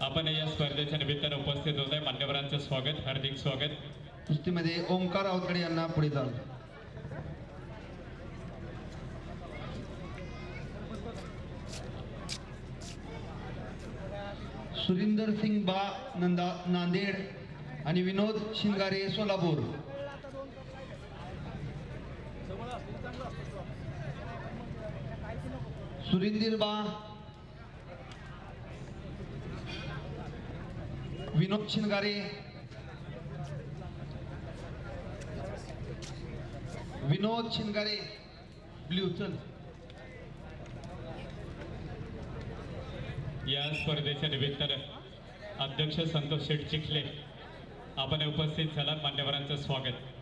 आपण या स्पर्धेच्या निमित्तानं उपस्थित होत आहे मान्यवरांचं स्वागत हार्दिक स्वागत. कुस्तीमध्ये ओंकार अवतडे यांना पुढे जाऊ सुरिंदर सिंग बा नंदा नांदेड आणि विनोद शिंगारे सोलापूर. सुरिंदर बा विनोद शिनगारे विनोद शिनगारे ब्ल्यूचल या स्पर्धेच्या निमित्तानं अध्यक्ष संतोष शेठ चिखले. आपण उपस्थित झालात मान्यवरांचं स्वागत.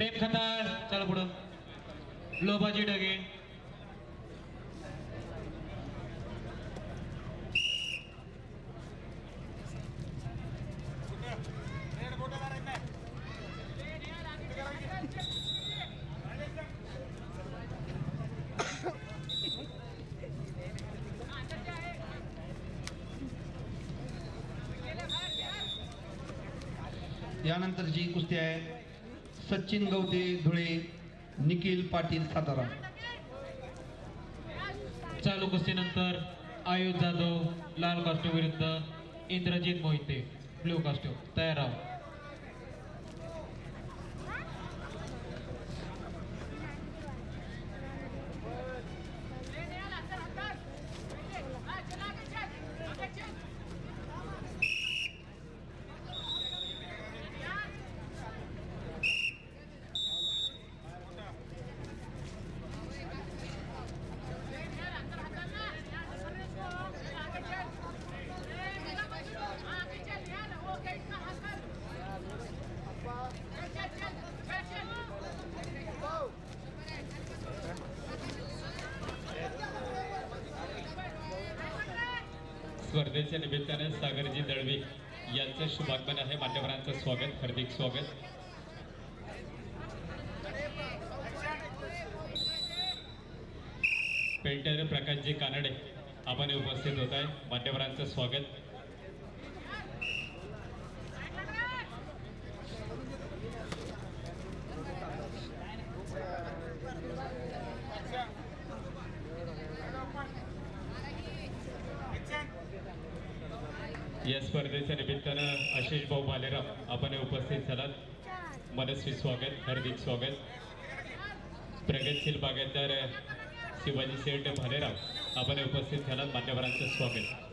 प्रेम खताळ चला पुढं. लोबाजी डगे. यानंतर जी कुस्ती आहे सचिन गवते धुळे निखिल पाटील सातारा. चालू कुस्तीनंतर आयुष जाधव लाल कास्टो विरुद्ध इंद्रजित मोहिते. ब्ल्यू कास्टो तयार राहा स्पर्धेच्या निमित्तानं सागरजी दळवी यांचं शुभागमन आहे. मान्यवरांचं स्वागत हार्दिक स्वागत. पेंटर प्रकाशजी कानडे आपण उपस्थित होत आहे. मान्यवरांचं स्वागत. या स्पर्धेच्या निमित्तानं आशिष भाऊ भालेराव आपण उपस्थित झालात. मनस्वी स्वागत हार्दिक स्वागत. प्रगतशील बागायतदार शिवाजी शेठ भालेराव आपण उपस्थित झालात. मान्यवरांचं स्वागत.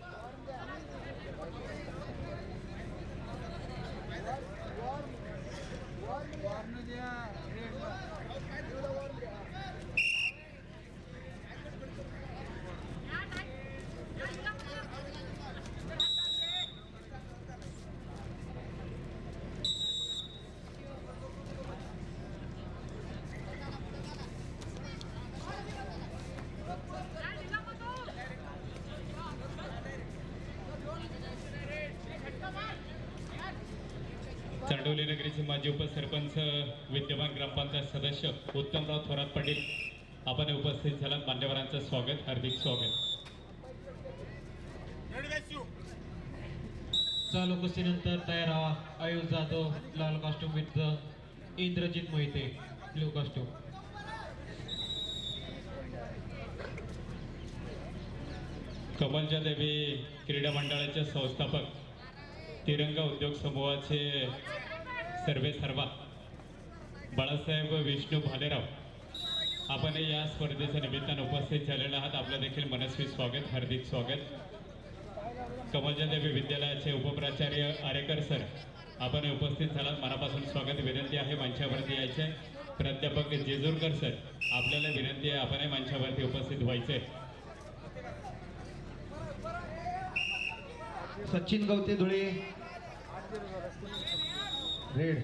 माजी उपसरपंच विद्यमान ग्रामपंचायत सदस्य उत्तमराव थोरात पाटील आपण उपस्थित झालात. मान्यवरांचं स्वागत हार्दिक स्वागत. चालू कुस्तीनंतर तयार राहा आयुष जाधव लाल कास्टूम विरुद्ध इंद्रजित मोहिते ब्ल्यू कास्टूम कमलच्या देवी क्रीडा मंडळाचे संस्थापक तिरंगा उद्योग समूहाचे सर्वे सर्वा. बाळासाहेब विष्णू भालेराव आपण या स्पर्धेच्या निमित्तानं उपस्थित झालेले आहात. आपलं देखील मनस्वी स्वागत हार्दिक स्वागत. कमलच्या देवी विद्यालयाचे उपप्राचार्य आरेकर सर आपण उपस्थित झालात. मनापासून स्वागत विनंती आहे. मंचावरती यायचे प्राध्यापक जेजूरकर सर आपल्याला विनंती आहे. आपणही मंचावरती उपस्थित व्हायचे सचिन गवते धुळे रेड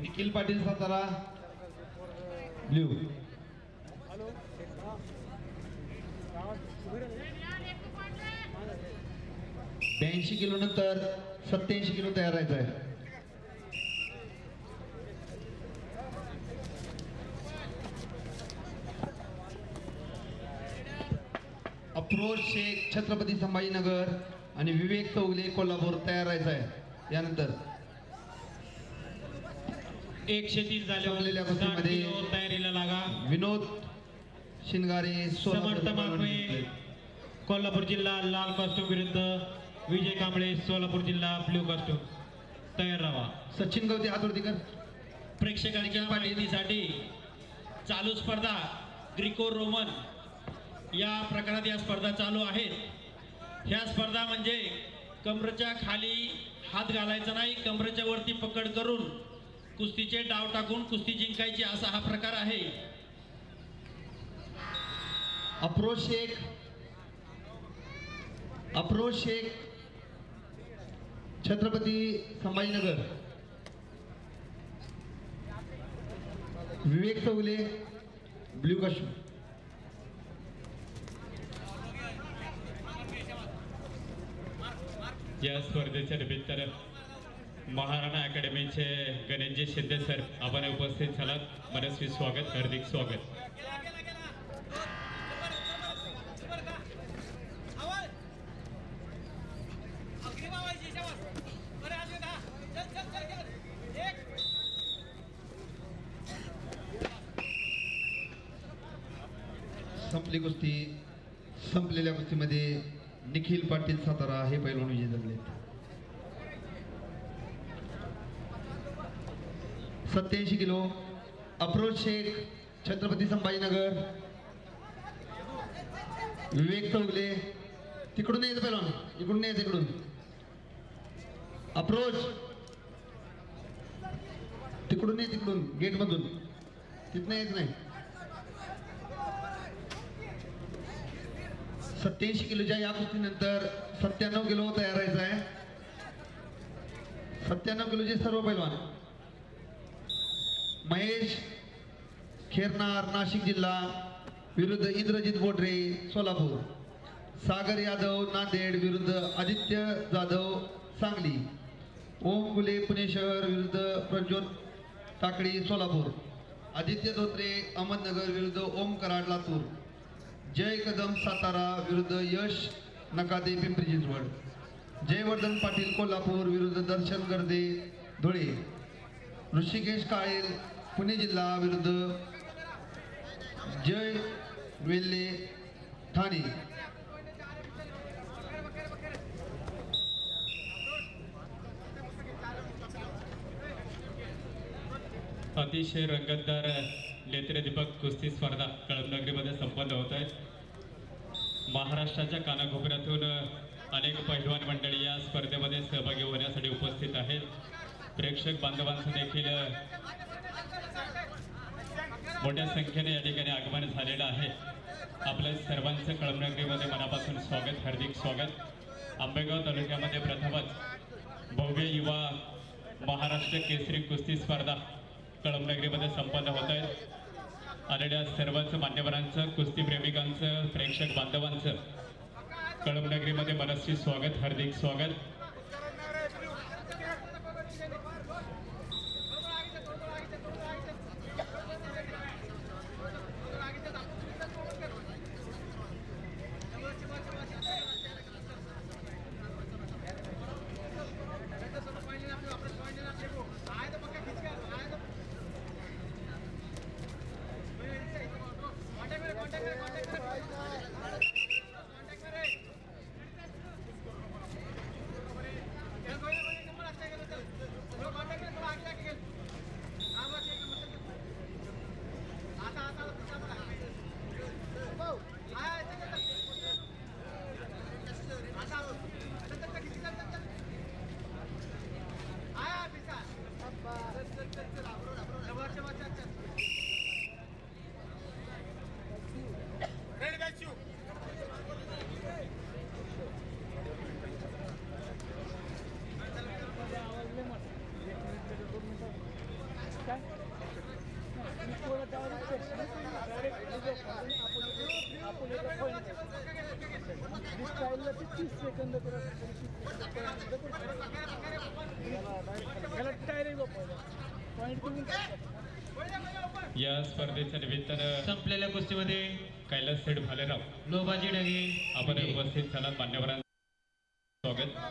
निखिल पाटील सातारा. ब्ल्यू ब्याऐंशी किलो नंतर सत्याऐंशी किलो तयार राहायचं आहे अप्रोच शेख छत्रपती संभाजीनगर आणि विवेक चौगले कोल्हापूर तयार राहायचं आहे यानंतर एकशे तीस किलो तयारीला लागा. विनोद शिनगारे सोलापूर समर्थ मागवे कोल्हापूर जिल्हा लाल कॉस्ट्यूम विरुद्ध विजय कांबळे सोलापूर जिल्हा ब्ल्यू कॉस्ट्यूम तयार राहा. सचिन गवते हातवरती कर. प्रेक्षकांच्या माहितीसाठी चालू स्पर्धा ग्रिको रोमन. या प्रकारात या स्पर्धा चालू आहेत. ह्या स्पर्धा म्हणजे कमरेच्या खाली हात घालायचा नाही कमरेच्या वरती पकड करून कुस्तीचे डाव टाकून कुस्ती जिंकायची असा हा प्रकार आहे. अप्रोच शेख अप्रोच शेख छत्रपती संभाजीनगर. विवेक चौगले ब्ल्यू कॉस्ट्यूम या स्पर्धेच्या निमित्तानं महाराणा अकॅडमीचे गणेशजी शिंदे सर आपण उपस्थित झालात. मनस्वी स्वागत हार्दिक स्वागत. संपली गोष्टी संपलेल्या गोष्टीमध्ये निखिल पाटील सातारा हे पैलवान विजय झाले सत्याऐंशी किलो अप्रोच शेख छत्रपती संभाजीनगर विवेक चौगले तिकडून यायचं पैलवान इकडून यायचं इकडून. अप्रोच तिकडून ये तिकडून गेट मधून तिथनं यायचं नाही. सत्याऐंशी किलोच्या या कुस्तीनंतर सत्त्याण्णव किलो तयार व्हायचा आहे. सत्त्याण्णव किलोचे सर्व पैलवान. महेश खेरनार नाशिक जिल्हा विरुद्ध इंद्रजित बोडरे सोलापूर. सागर यादव नांदेड विरुद्ध आदित्य जाधव सांगली. ओम गुले पुणे शहर विरुद्ध प्रज्वल टाकळी सोलापूर. आदित्य धोत्रे अहमदनगर विरुद्ध ओम कराड लातूर. जय कदम सातारा विरुद्ध यश नकादे पिंपरी चिंचवड. जयवर्धन पाटील कोल्हापूर विरुद्ध दर्शन गर्दे धुळे. ऋषिकेश काळेल पुणे जिल्हा विरुद्ध जय वेल्ले ठाणे. अतिशय रंगतदार नेत्रदीपक कुस्ती स्पर्धा कळमनगरीमध्ये संपन्न होत आहेत. महाराष्ट्राच्या कानाकोपऱ्यातून अनेक पैलवान मंडळी या स्पर्धेमध्ये सहभागी होण्यासाठी उपस्थित आहेत. प्रेक्षक बांधवांचं देखील मोठ्या संख्येने या ठिकाणी आगमन झालेलं आहे. आपल्या सर्वांचं कळमनगरीमध्ये मनापासून स्वागत हार्दिक स्वागत. आंबेगाव तालुक्यामध्ये प्रथमच भव्य युवा महाराष्ट्र केसरी कुस्ती स्पर्धा कळमनगरीमध्ये संपन्न होत आहेत. आलेल्या सर्वच मान्यवरांचं कुस्ती प्रेमिकांचं प्रेक्षक बांधवांचं कळमनगरीमध्ये मनस्वी स्वागत हार्दिक स्वागत. या स्पर्धेच्या निमित्तानं संपलेल्या कुस्तीमध्ये कैलास सेठ भालेराव लोबाजी डगे आपण विजय. उपस्थित झालात मान्यवरांचं स्वागत